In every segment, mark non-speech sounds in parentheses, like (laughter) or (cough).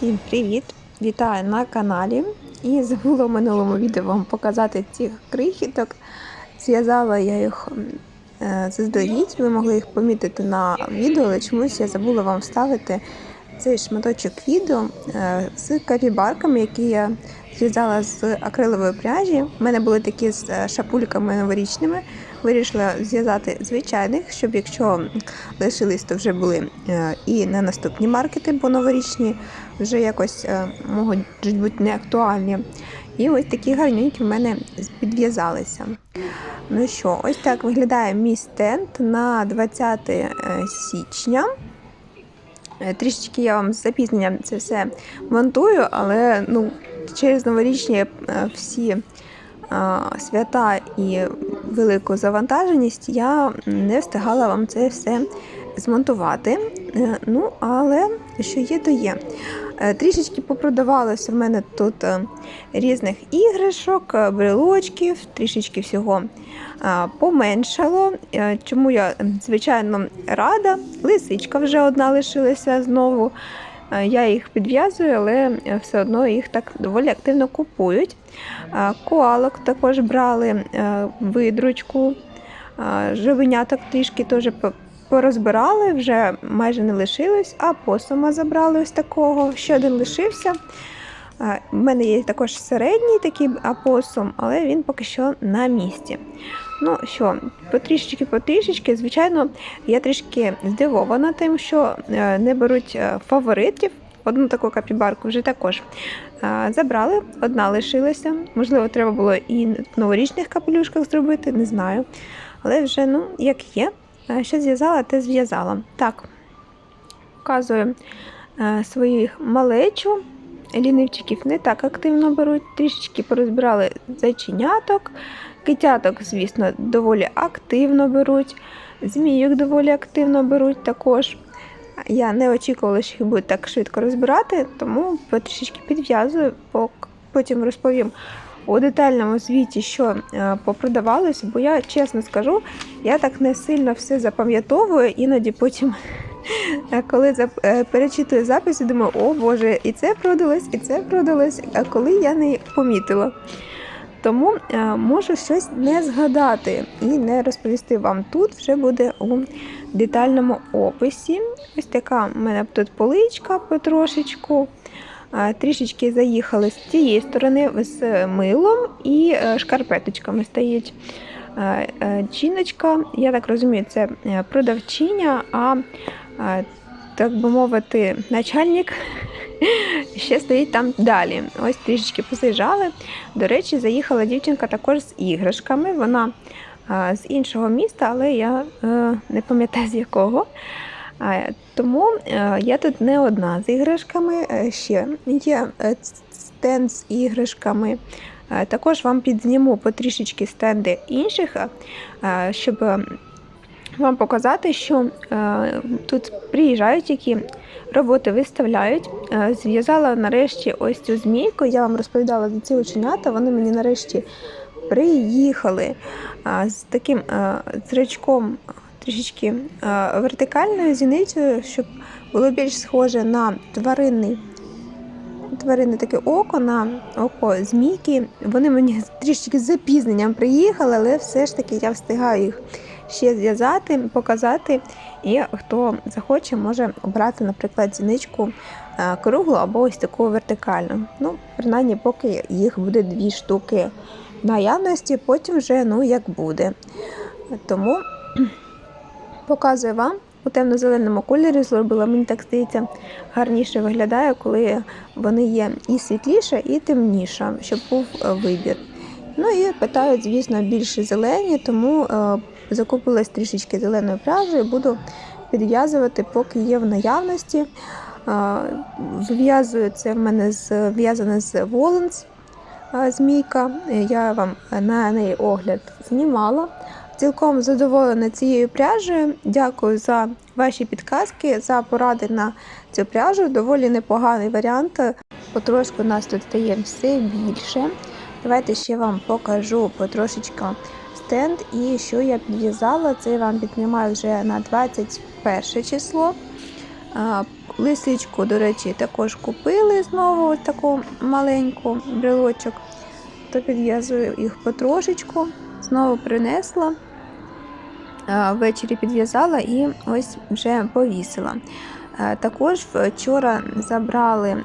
Всім привіт! Вітаю на каналі. І забула в минулому відео вам показати цих крихіток. Зв'язала я їх е, заздалегідь, ви могли їх помітити на відео, але чомусь я забула вам вставити цей шматочок відео е, з капібарками, які я зв'язала з акрилової пряжі. У мене були такі з е, шапульками новорічними. Вирішила зв'язати звичайних, щоб якщо лишились, то вже були е, і на наступні маркети, бо новорічні вже якось е, можуть бути не актуальні. І ось такі гарненькі в мене підв'язалися. Ну що, ось так виглядає мій стенд на 20 е, січня. Трішечки я вам з запізненням це все монтую, але ну, через новорічні всі свята і велику завантаженість я не встигала вам це все змонтувати. Е, Ну, але що є, то є. Е, Трішечки попродавалося в мене тут е, різних іграшок, брелочків, трішечки всього поменшало. Чому я, звичайно, рада. Лисичка вже одна лишилася знову. Е, Я їх підв'язую, але е, все одно їх так доволі активно купують. Е, Коалок також брали, видручку, живеняток трішки теж порозбирали, вже майже не лишилось, а посума забрали ось такого. Ще один лишився. У мене є також середній такий апосум, але він поки що на місці. Ну що, потрішечки потрішечки, звичайно, я трішки здивована тим, що е, не беруть е, фаворитів. Одну таку капібарку вже також е, забрали, одна лишилася. Можливо, треба було і в новорічних капелюшках зробити, не знаю. Але вже, ну, як є, що зв'язала, те зв'язала. Так, показую свою малечу. Лінивчиків не так активно беруть, трішечки порозбирали зайченяток. Китяток, звісно, доволі активно беруть. Змійок доволі активно беруть також. Я не очікувала, що їх будуть так швидко розбирати, тому потрішечки підв'язую, потім розповім у детальному звіті, що е, попродавалось, бо я чесно скажу, я так не сильно все запам'ятовую, іноді потім, е, коли е, перечитую записи, думаю, о Боже, і це продалось, і це продалось, а коли я не помітила. Тому е, можу щось не згадати і не розповісти вам тут. Вже буде у детальному описі. Ось така в мене тут поличка потрошечку. Трішечки заїхали з цієї сторони з милом і е, шкарпеточками стоїть. Жіночка, я так розумію, це продавчиня, а так би мовити, начальник (laughs) ще стоїть там далі. Ось трішечки позаїжджали. До речі, заїхала дівчинка також з іграшками. Вона з іншого міста, але я е, не пам'ятаю з якого. Тому е, я тут не одна з іграшками, е, ще є стенд з іграшками. Також вам підзніму потрішечки стенди інших, щоб вам показати, що е, тут приїжджають, які роботи виставляють. Е, Зв'язала нарешті ось цю змійку. Я вам розповідала за ці оченята. Вони мені нарешті приїхали а, з таким а, зрачком трішечки а, вертикальною зіницею, щоб було більш схоже на тваринний. Тваринне таке око на око змійки. Вони мені трішечки з запізненням приїхали, але все ж таки я встигаю їх ще зв'язати, показати. І хто захоче, може обрати, наприклад, зіничку е, круглу або ось таку вертикальну. Ну, принаймні, поки їх буде дві штуки наявності, потім вже ну як буде. Тому показую вам у темно-зеленому кольорі зробила. Мені так здається, гарніше виглядає, коли вони є і світліша, і темніша, щоб був е, вибір. Ну і питають, звісно, більше зелені, тому е, закупилась трішечки зеленої пряжі буду підв'язувати, поки є в наявності. Е, Зв'язую це в мене з в'язане з Воланс змійка. Я вам на неї огляд знімала. Цілком задоволена цією пряжею. Дякую за ваші підказки, за поради на цю пряжу. Доволі непоганий варіант. Потрошку нас тут стає все більше. Давайте ще вам покажу потрошечку стенд і що я підв'язала. Це я вам піднімаю вже на 21 число. Лисичку, до речі, також купили знову таку маленьку брелочок, то підв'язую їх потрошечку, знову принесла. Ввечері підв'язала і ось вже повісила. Е, Також вчора забрали е,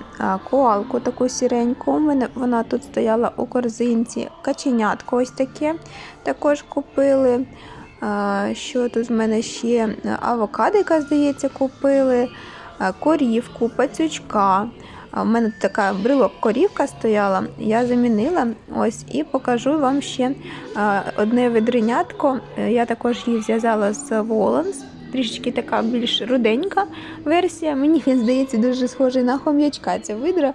коалку таку сіреньку. Вона тут стояла у корзинці. Каченятко ось таке також купили. Е, Що тут в мене ще? Авокадика, здається, купили, корівку, пацючка. В мене така брелок корівка стояла, я замінила ось і покажу вам ще одне ведренятко. Я також її зв'язала з Воланс, трішечки така більш руденька версія. Мені він здається дуже схожий на хом'ячка ця видра.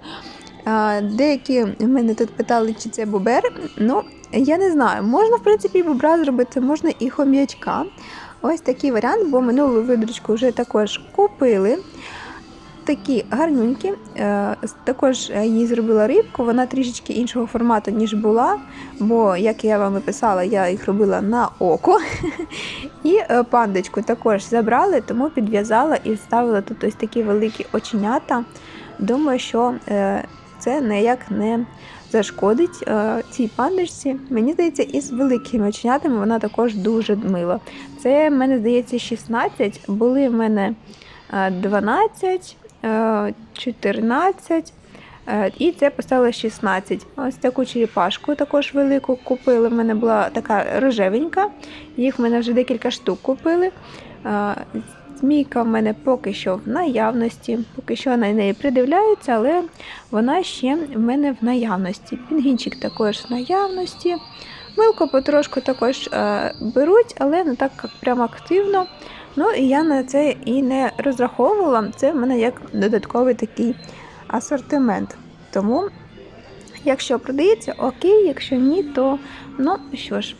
Деякі мене тут питали, чи це бобер. Ну, я не знаю. Можна, в принципі, бобра зробити, можна і хом'ячка. Ось такий варіант, бо минулу видрочку вже також купили. Такі гарнюнькі. Е, Також я їй зробила рибку, вона трішечки іншого формату, ніж була. Бо, як я вам і писала, я їх робила на око. (laughs) І е, пандочку також забрали, тому підв'язала і вставила тут ось такі великі оченята. Думаю, що е, це ніяк не зашкодить е, цій пандочці. Мені здається, із великими оченятами вона також дуже мила. Це, в мене здається, 16, були в мене е, 12, е, 14. е, І це поставила 16. Ось таку черепашку також велику купили. В мене була така рожевенька. Їх в мене вже декілька штук купили. Е, Змійка в мене поки що в наявності, поки що на неї придивляються, але вона ще в мене в наявності. Пінгінчик також в наявності. Милку потрошку також е, беруть, але не так прямо активно. Ну і я на це і не розраховувала. Це в мене як додатковий такий асортимент. Тому, якщо продається, окей, якщо ні, то ну що ж.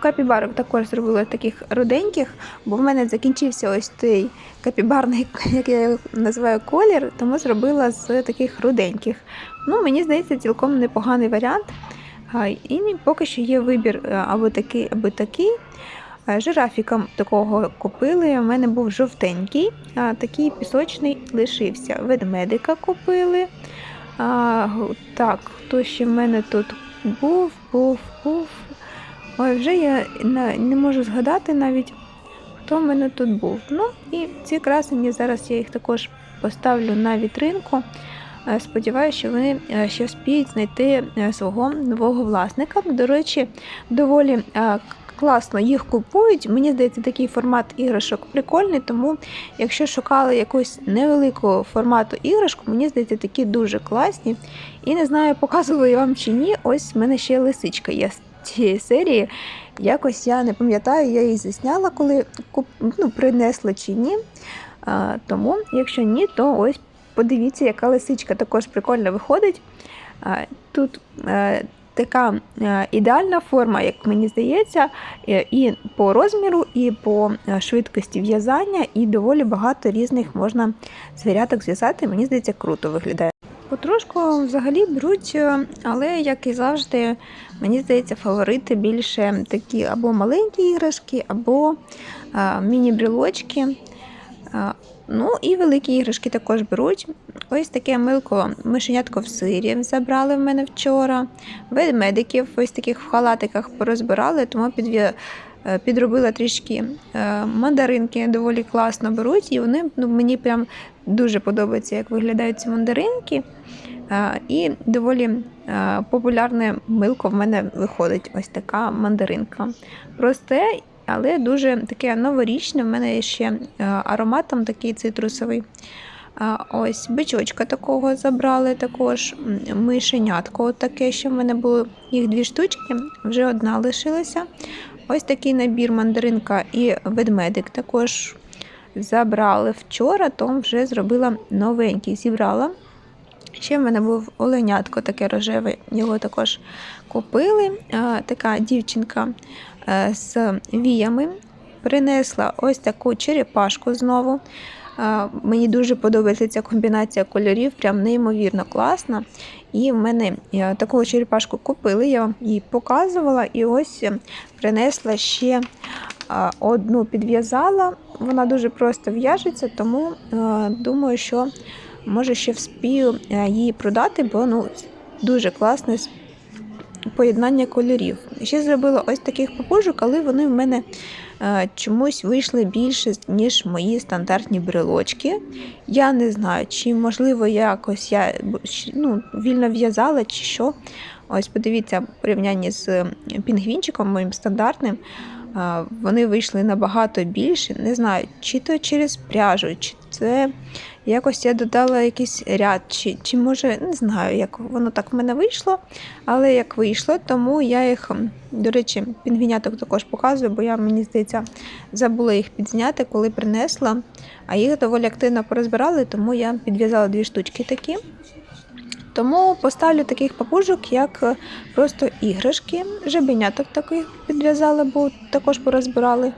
Капібарок також зробила таких руденьких, бо в мене закінчився ось той капібарний, (laughs) як я його називаю, колір, тому зробила з таких руденьких. Ну, мені здається, цілком непоганий варіант. І поки що є вибір або такий, або такий. Е, Жирафіка такого купили. У мене був жовтенький, а такий пісочний лишився. Ведмедика купили. А, так, хто ще в мене тут був, був, був. Ой, вже я не, можу згадати навіть, хто в мене тут був. Ну, і ці красені зараз я їх також поставлю на вітринку. Е, Сподіваюся, що вони е, ще вспіють знайти свого нового власника. До речі, доволі класно їх купують. Мені здається, такий формат іграшок прикольний, тому якщо шукали якусь невеликого формату іграшку, мені здається, такі дуже класні. І не знаю, показувала я вам чи ні. Ось в мене ще лисичка є з цієї серії. Якось я не пам'ятаю, я її засняла, коли ну, принесла чи ні. А, тому, якщо ні, то ось подивіться, яка лисичка також прикольно виходить. А, тут е, така е, ідеальна форма, як мені здається, е, і по розміру, і по е, швидкості в'язання, і доволі багато різних можна звіряток зв'язати. Мені здається, круто виглядає. Потрошку взагалі беруть, але як і завжди, мені здається, фаворити більше такі або маленькі іграшки, або міні-брілочки. Ну і великі іграшки також беруть. Ось таке милко мишенятко в сирі забрали в мене вчора. Ведмедиків ось таких в халатиках порозбирали, тому підв'я- е, підробила трішки е, мандаринки, доволі класно беруть, і вони ну, мені прям дуже подобається, як виглядають ці мандаринки. Е, І доволі популярне милко в мене виходить. Ось така мандаринка. Просте, але дуже таке новорічне. В мене ще е, аромат такий цитрусовий. Ось бичочка такого забрали також. Мишенятко таке, що в мене було їх дві штучки, вже одна лишилася. Ось такий набір мандаринка і ведмедик також забрали вчора, то вже зробила новенький, зібрала. Ще в мене був оленятко таке рожеве, його також купили. Така дівчинка е, з віями принесла ось таку черепашку знову. Мені дуже подобається ця комбінація кольорів, прям неймовірно класна. І в мене е, таку черепашку купили, я вам її показувала, і ось е, принесла ще одну підв'язала. Вона дуже просто в'яжеться, тому е, думаю, що може ще вспію е, її продати, бо ну, дуже класне поєднання кольорів. Ще зробила ось таких папужок, але вони в мене е, чомусь вийшли більше, ніж мої стандартні брелочки. Я не знаю, чи можливо якось я ну, вільно в'язала, чи що. Ось подивіться, в порівнянні з пінгвінчиком, моїм стандартним, вони вийшли набагато більше. Не знаю, чи то через пряжу, чи це якось я додала якийсь ряд, чи, чи може не знаю, як воно так в мене вийшло. Але як вийшло, тому я їх, до речі, пінгвіняток також показую, бо я, мені здається, забула їх підзняти, коли принесла. А їх доволі активно порозбирали, тому я підв'язала дві штучки такі. Тому поставлю таких папужок, як е, просто іграшки. Жабеняток таких підв'язала, бо також порозбирали.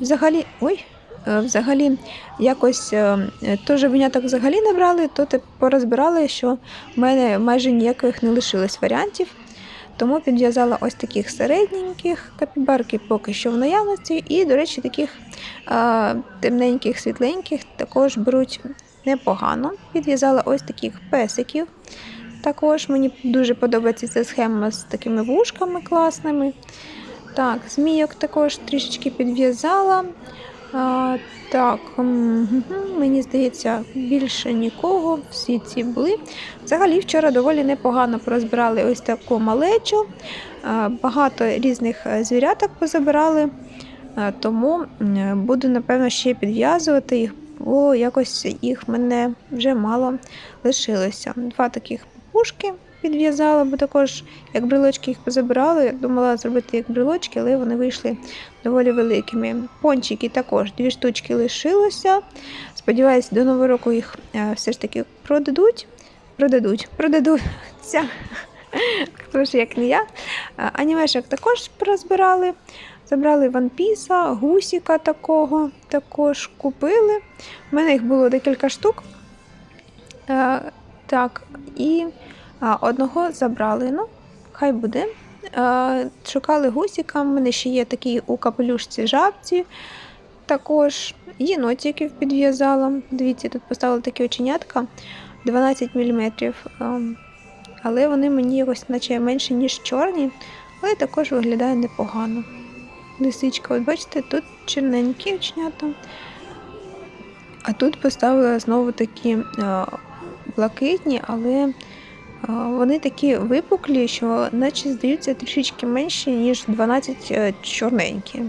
Взагалі, ой, е, взагалі, якось е, то жабеняток взагалі не брали, то порозбирали, що в мене майже ніяких не лишилось варіантів. Тому підв'язала ось таких середненьких капібарки поки що в наявності. І, до речі, таких темненьких, світленьких також беруть непогано. Підв'язала ось таких песиків. Також мені дуже подобається ця схема з такими вушками класними. Так, змійок також трішечки підв'язала. Так, мені здається, більше нікого. Всі ці були. Взагалі, вчора доволі непогано порозбирали ось таку малечу. Багато різних е, звіряток позабирали. Тому буду, напевно, ще підв'язувати їх, бо якось їх мене вже мало лишилося. Два таких пушки підв'язала, бо також як брелочки їх позабирали. Думала зробити як брелочки, але вони вийшли доволі великими. Пончики також дві штучки лишилося. Сподіваюсь, до нового року їх е, все ж таки продадуть. Продадуть, продадуться. (laughs) Хто ж як не я. Е, Анімешок також розбирали. Забрали ванпіса, гусіка такого також купили. У мене їх було декілька штук. Е, так, і а, одного забрали. Ну, хай буде. Е, шукали гусіка. У мене ще є такий у капелюшці жабці. Також єнотиків підв'язала. Дивіться, тут поставили такі оченятка 12 мм. Але вони мені якось наче менше, ніж чорні, але також виглядає непогано. Лисичка, от бачите, тут чорненькі оченята. А тут поставила знову такі е, блакитні, але е, вони такі випуклі, що наче здаються трішечки менші, ніж 12 е, чорненькі.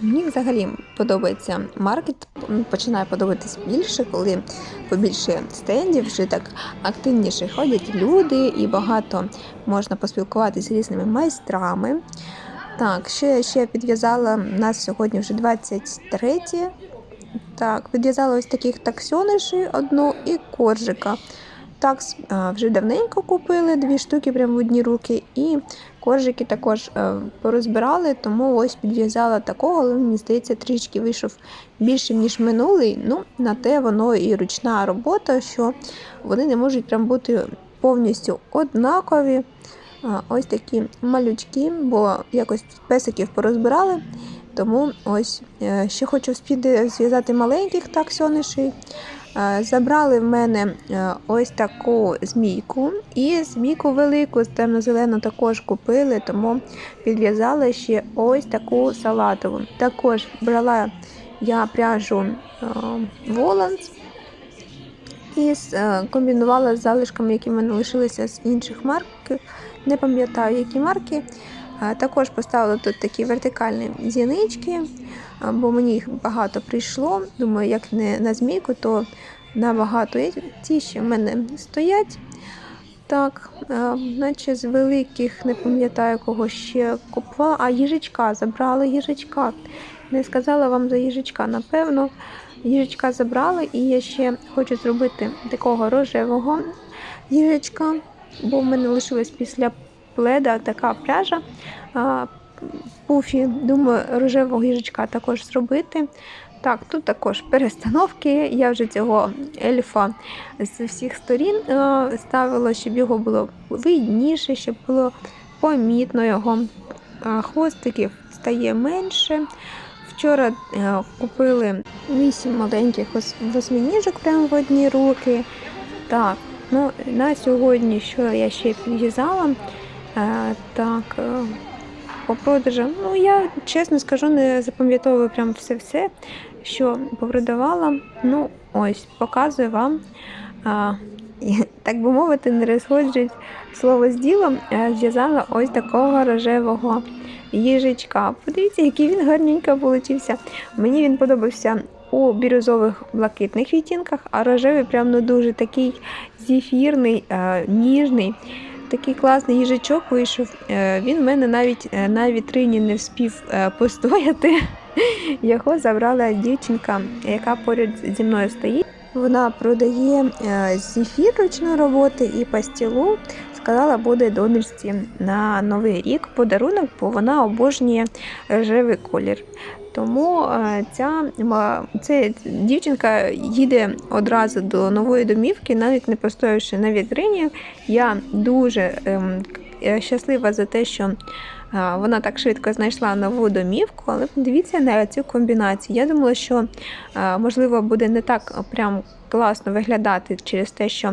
Мені взагалі подобається маркет, починає подобатись більше, коли побільше стендів, вже так активніше ходять люди і багато можна поспілкуватися з різними майстрами. Так, ще, ще підв'язала, нас сьогодні вже 23. Так, підв'язала ось таких таксьониші одну і коржика. Такс вже давненько купили, дві штуки прямо в одні руки, і коржики також е, порозбирали, тому ось підв'язала такого, але мені здається, трішки вийшов більшим, ніж минулий. Ну, на те воно і ручна робота, що вони не можуть прям бути повністю однакові. Ось такі малючки, бо якось песиків порозбирали. Тому ось е, ще хочу спіти зв'язати маленьких таксонишей. Е, Забрали в мене е, ось таку змійку і змійку велику, темно-зелену також купили, тому підв'язала ще ось таку салатову. Також брала я пряжу Воланс і комбінувала з залишками, які в мене лишилися з інших марк. Не пам'ятаю, які марки. Також поставила тут такі вертикальні зінички, бо мені їх багато прийшло. Думаю, як не на змійку, то на багато. Ті ще в мене стоять. Так, наче з великих не пам'ятаю, кого ще купувала. А їжачка забрали їжачка. Не сказала вам за їжачка, напевно. Їжачка забрали, і я ще хочу зробити такого рожевого їжачка, бо в мене лишилась після пледа така пряжа. Пуфі, думаю, рожевого їжачка також зробити. Так, тут також перестановки. Я вже цього ельфа з всіх сторін ставила, щоб його було видніше, щоб було помітно його. Хвостиків стає менше. Вчора е, купили вісім маленьких ос- восьминіжок прямо в одні руки. Так, ну на сьогодні, що я ще підв'язала, е, так, е, по продажам, ну я чесно скажу, не запам'ятовую прям все-все, що попродавала. Ну, ось, показую вам. А, так би мовити, не розходжусь слово з ділом, е, зв'язала ось такого рожевого їжачка. Подивіться, який він гарненько получився. Мені він подобався у бірюзових блакитних відтінках, а рожевий прям ну дуже такий зефірний, е, ніжний. Такий класний їжачок вийшов. Е, Він в мене навіть е, на вітрині не вспів постояти. (laughs) Його забрала дівчинка, яка поряд зі мною стоїть. Вона продає зефір ручної роботи і пастілу. Сказала, буде донечці на новий рік подарунок, бо вона обожнює рожевий колір. Тому е, ця, ця дівчинка їде одразу до нової домівки, навіть не постоявши на вітрині. Я дуже ем, е, щаслива за те, що е, вона так швидко знайшла нову домівку, але подивіться на цю комбінацію. Я думала, що можливо буде не так прям класно виглядати через те, що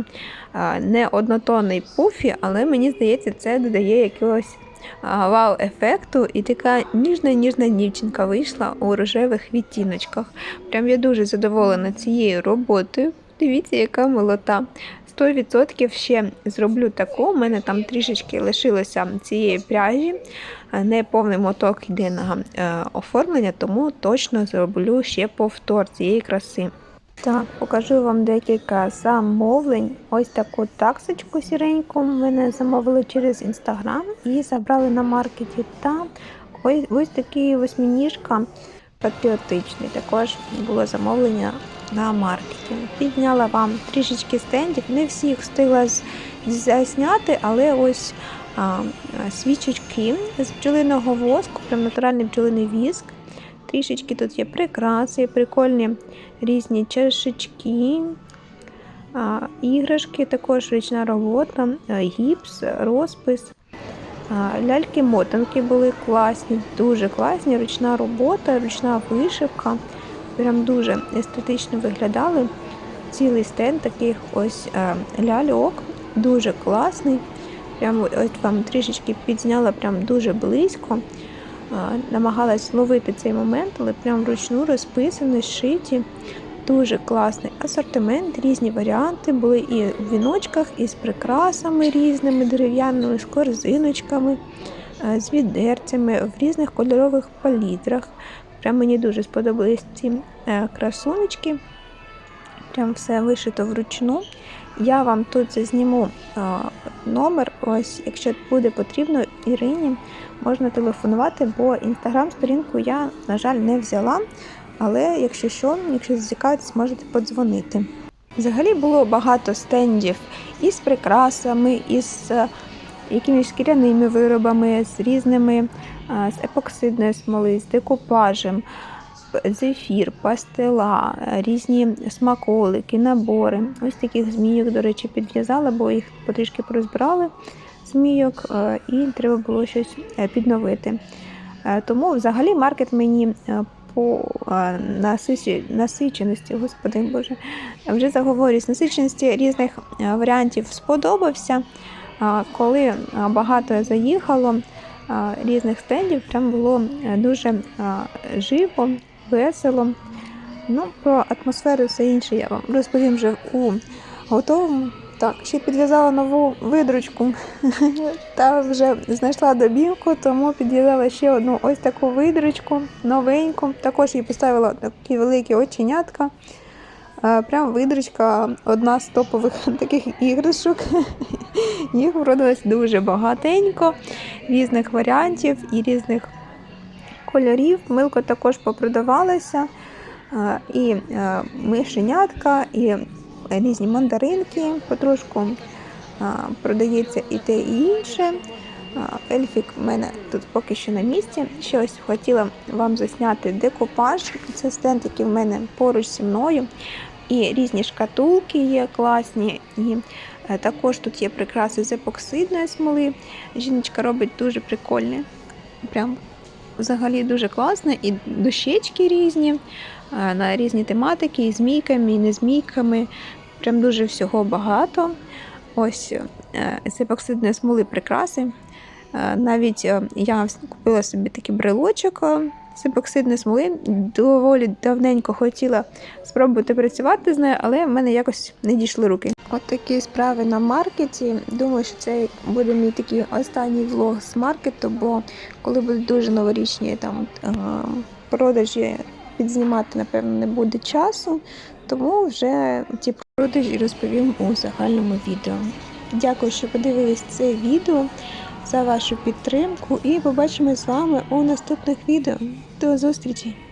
не однотонний пуфі, але мені здається, це додає якогось вау-ефекту, і така ніжна-ніжна дівчинка вийшла у рожевих відтіночках. Прям я дуже задоволена цією роботою. Дивіться, яка милота. 100% ще зроблю таку. У мене там трішечки лишилося цієї пряжі. Не повний моток йде на оформлення, тому точно зроблю ще повтор цієї краси. Так, покажу вам декілька замовлень. Ось таку таксочку сіреньку мене замовили через інстаграм і забрали на маркеті. Та ось, ось такий восьминіжка патріотичний. Також було замовлення на маркеті. Підняла вам трішечки стендів. Не всіх встигла з- засняти, але ось а, свічечки з бджолиного воску, прям натуральний бджолиний віск. Трішечки тут є прикраси, прикольні різні чашечки, іграшки, також ручна робота, гіпс, розпис. Ляльки-мотанки були класні, дуже класні, ручна робота, ручна вишивка. Прям дуже естетично виглядали. Цілий стенд таких ось ляльок, дуже класний. Прям ось вам трішечки підзняла прям дуже близько. Намагалась ловити цей момент, але прям вручну розписані, шиті. Дуже класний асортимент, різні варіанти. Були і в віночках, і з прикрасами різними, дерев'яними, з корзиночками, з відерцями в різних кольорових палітрах. Прям мені дуже сподобались ці е, красунечки. Прям все вишито вручну. Я вам тут зазніму номер. Ось, якщо буде потрібно, Ірині можна телефонувати, бо інстаграм-сторінку я, на жаль, не взяла. Але якщо що, якщо зацікавитесь, можете подзвонити. Взагалі було багато стендів із прикрасами, із е, якимись шкіряними виробами, з різними, з епоксидної смоли, з декупажем, зефір, пастила, е, різні смаколики, набори. Ось таких змійок, до речі, підв'язала, бо їх потрішки порозбирали змійок, е, і треба було щось е, підновити. Тому взагалі маркет мені по насиченості, господи Боже, вже заговорюсь, насиченості різних варіантів сподобався. Коли багато заїхало різних стендів, прям було дуже живо, весело. Ну, про атмосферу і все інше я вам розповім вже у готовому. Так, ще підв'язала нову видручку (laughs) та вже знайшла добівку, тому підв'язала ще одну ось таку видручку, новеньку. Також їй поставила такі великі оченятка. Прям видручка, одна з топових (laughs) таких іграшок. (laughs) Їх вродилось дуже багатенько, різних варіантів і різних кольорів. Милко також попродавалася. Е, І е, мишенятка, і різні мандаринки потрошку е, продається і те, і інше. Ельфік в мене тут поки що на місці. Ще ось хотіла вам засняти декупаж. Це стенд, який в мене поруч зі мною. І різні шкатулки є класні. І також тут є прикраси з епоксидної смоли. Жіночка робить дуже прикольні. Прям взагалі дуже класне, і дощечки різні е, на різні тематики, і змійками, і не змійками. Прям дуже всього багато. Ось це епоксидної смоли прикраси. Е, Навіть е, я купила собі такий брелочок з епоксидної смоли. Доволі давненько хотіла спробувати працювати з нею, але в мене якось не дійшли руки. От такі справи на маркеті. Думаю, що це буде мій такий останній влог з маркету, бо коли будуть дуже новорічні там е, продажі, підзнімати, напевно, не буде часу. Тому вже ці продажі розповім у загальному відео. Дякую, що подивились це відео за вашу підтримку і побачимось з вами у наступних відео. До зустрічі!